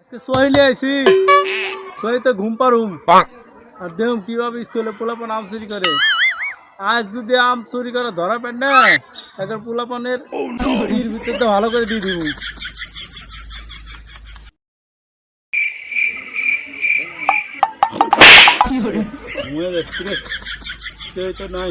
আজকে সোহেলি আইছি। সোহেলি ঘুম পারুম আর দেখুন কীভাবে স্কুলে পোলাপান আম চুরি করে? আজ যদি আম চুরি করে ধরা পেন না এখন পোলাপানের ভিড় ভিতর তো ভালো করে দিয়ে দিব। ঘুমিয়ে যাচ্ছি রে। তো নাই।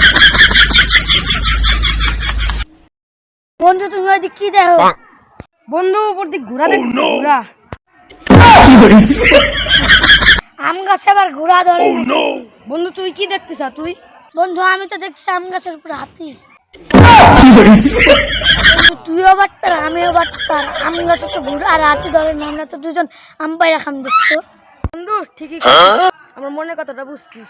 বন্ধু তুমি ওই কি দেখো? বন্ধু উপর দিক ঘোড়া দেখছ ঘোড়া। আম গাছে আবার ঘোড়া ধরে। বন্ধু তুই কি দেখতেছ তুই? বন্ধু আমি তো দেখছি আম গাছের উপর হাতি। তুইও বাটপার আমিও বাটপার। আম গাছে তো ঘোড়া আর হাতি ধরে না আমরা তো দুজন আম পাই রাখাম দেখছ বন্ধু ঠিকই আমার মনে কথাটা বুঝছিস।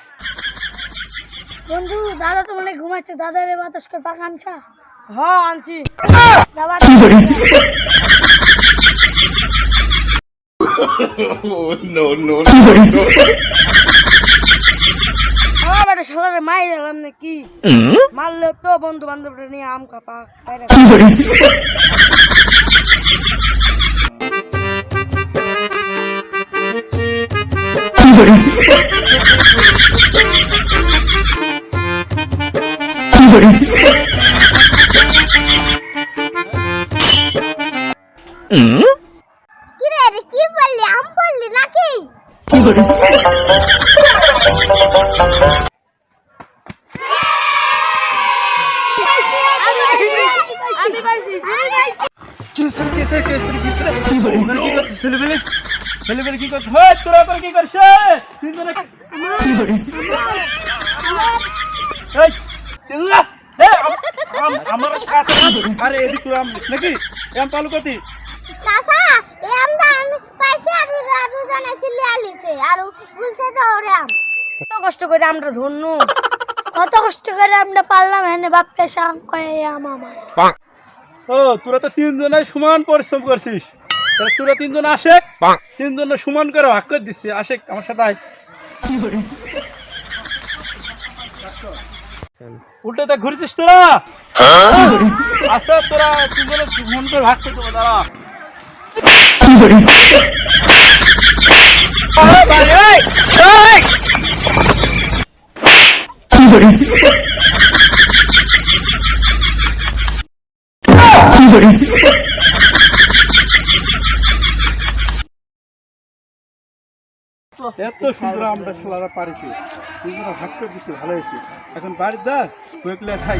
বন্ধু দাদা তো মনে ঘুমাচ্ছে। দাদারে বাতাস করে আনছা। সকালে মাই দিলাম নাকি? মারলে তো বন্ধু বান্ধবরা নিয়ে আম কাপা কি রে রে কি বললি আম বললি নাকি আমি পাইছি আমি পাইছি কিসের কিসের কিসের কিসের কি করছিস ছেলেবেলে ছেলেবেলে কি করছিস হয় তোরা করে কি করছিস তিনজনে এই তিল্লা এ আম- আমার কাছে আরে এদিক তুই আম নাকি আম পালু কতি চাচা এই আমটা আমি পাইছি আর দুজন এসে লিয়ে আলিছে আর বলছে তো কত কষ্ট করে আমরা ধন্য। কত কষ্ট করে আমরা পারলাম হেনে বাপকে সাম কয়ে আম আমার। ও তোরা তো তিনজনে সমান পরিশ্রম করছিস। তাহলে তোরা তিনজন আসে তিনজনে সমান করে ভাগ করে দিচ্ছি। আসে আমার সাথে আয়। উল্টোটা ঘুরেছিস তোরা? আচ্ছা তোরা তিনজনে সমান করে ভাগ করে দেবো দাঁড়া। এত সুন্দর আমরা সোলারা পারিছি। ভাগ করে দিচ্ছি ভালো হয়েছে। এখন বাড়ির দা খাই।